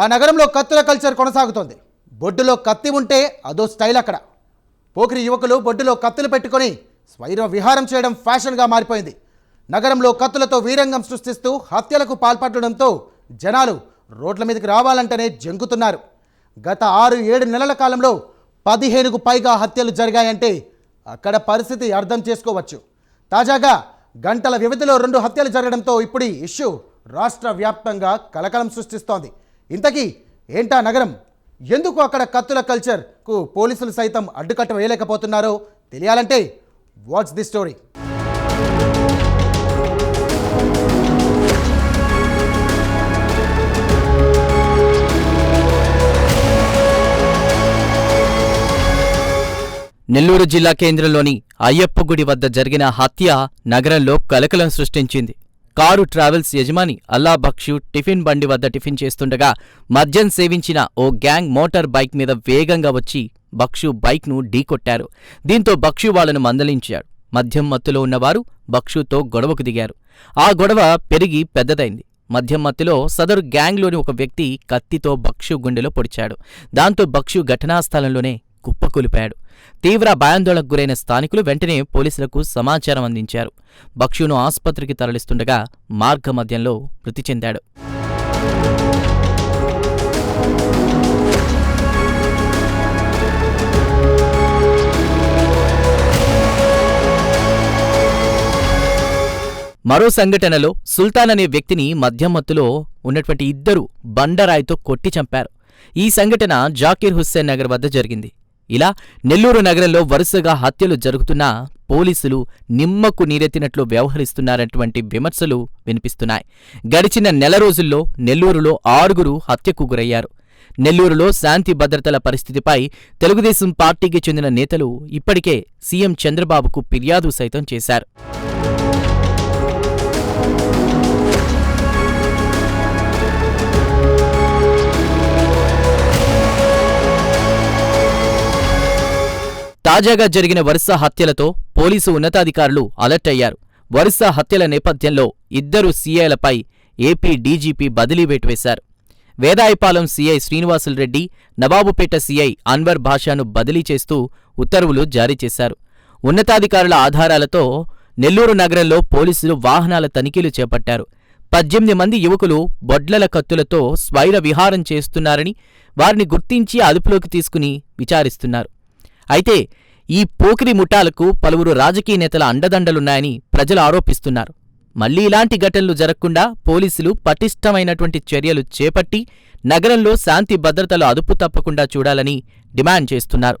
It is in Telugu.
ఆ నగరంలో కత్తుల కల్చర్ కొనసాగుతోంది. బొడ్డులో కత్తి ఉంటే అదో స్టైల్ అక్కడ. పోకిరి యువకులు బొడ్డులో కత్తులు పెట్టుకొని స్వైర విహారం చేయడం ఫ్యాషన్గా మారిపోయింది. నగరంలో కత్తులతో వీరంగం సృష్టిస్తూ హత్యలకు పాల్పడడంతో జనాలు రోడ్ల మీదకి రావాలంటేనే జంకుతున్నారు. గత ఆరు ఏడు నెలల కాలంలో పదిహేనుకు పైగా హత్యలు జరిగాయంటే అక్కడ పరిస్థితి అర్థం చేసుకోవచ్చు. తాజాగా గంటల వ్యవధిలో రెండు హత్యలు జరగడంతో ఇప్పుడు ఈ ఇష్యూ రాష్ట్ర వ్యాప్తంగా కలకలం సృష్టిస్తోంది. ఇంతకీ ఏంటా నగరం? ఎందుకు అక్కడ కత్తుల కల్చర్కు పోలీసులు సైతం అడ్డుకట్ట వేయలేకపోతున్నారో తెలియాలంటే వాచ్ ది స్టోరీ నెల్లూరు జిల్లా కేంద్రంలోని అయ్యప్ప గుడి వద్ద జరిగిన హత్య నగరంలో కలకలం సృష్టించింది. కారు ట్రావెల్స్ యజమాని అల్లా బక్షు టిఫిన్ బండి వద్ద టిఫిన్ చేస్తుండగా మద్యం సేవించిన ఓ గ్యాంగ్ మోటార్ బైక్ మీద వేగంగా వచ్చి బక్షు బైక్ను ఢీకొట్టారు. దీంతో బక్షు వాళ్ళను మందలించాడు మద్యం మత్తులో ఉన్నవారు బక్షుతో గొడవకు దిగారు. ఆ గొడవ పెరిగి పెద్దదైంది. మద్యం మత్తులో సదరు గ్యాంగ్లోని ఒక వ్యక్తి కత్తితో బక్షు గుండెలో పొడిచాడు. దాంతో బక్షు ఘటనాస్థలంలోనే కుప్పకూలిపాడు తీవ్ర భయాందోళనకు గురైన స్థానికులు వెంటనే పోలీసులకు సమాచారం అందించారు. బక్షును ఆసుపత్రికి తరలిస్తుండగా మార్గమధ్యంలో మృతి చెందాడు. మరో సంఘటనలో సుల్తాన్ అనే వ్యక్తిని మధ్యమత్తులో ఉన్నటువంటి ఇద్దరు బండరాయితో కొట్టి చంపారు. ఈ సంఘటన జాకీర్ హుస్సేన్ నగర్ వద్ద జరిగింది. ఇలా నెల్లూరు నగరంలో వరుసగా హత్యలు జరుగుతున్నా పోలీసులు నిమ్మకు నీరెత్తినట్లు వ్యవహరిస్తున్నారటువంటి విమర్శలు వినిపిస్తున్నాయి. గడిచిన నెల రోజుల్లో నెల్లూరులో ఆరుగురు హత్యకు గురయ్యారు. నెల్లూరులో శాంతి భద్రతల పరిస్థితిపై తెలుగుదేశం పార్టీకి చెందిన నేతలు ఇప్పటికే సీఎం చంద్రబాబుకు ఫిర్యాదు సైతం చేశారు. తాజాగా జరిగిన వరుస హత్యలతో పోలీసు ఉన్నతాధికారులు అలర్ట్ అయ్యారు. వరుస హత్యల నేపథ్యంలో ఇద్దరు సీఐలపై ఏపీ డీజీపీ బదిలీ వేటువేశారు వేదాయపాలెం సీఐ శ్రీనివాసులరెడ్డి నవాబుపేట సీఐ అన్వర్ భాషాను బదిలీ చేస్తూ ఉత్తర్వులు జారీ చేశారు. ఉన్నతాధికారుల ఆధారాలతో నెల్లూరు నగరంలో పోలీసులు వాహనాల తనిఖీలు చేపట్టారు. పద్దెనిమిది మంది యువకులు బొడ్లల కత్తులతో స్వైర విహారం చేస్తున్నారని వారిని గుర్తించి అదుపులోకి తీసుకుని విచారిస్తున్నారు. అయితే ఈ పోకిరి ముఠాలకు పలువురు రాజకీయ నేతల అండదండలున్నాయని ప్రజలు ఆరోపిస్తున్నారు. మళ్ళీ ఇలాంటి ఘటనలు జరగకుండా పోలీసులు పటిష్టమైనటువంటి చర్యలు చేపట్టి నగరంలో శాంతి భద్రతలు అదుపు తప్పకుండా చూడాలని డిమాండ్ చేస్తున్నారు.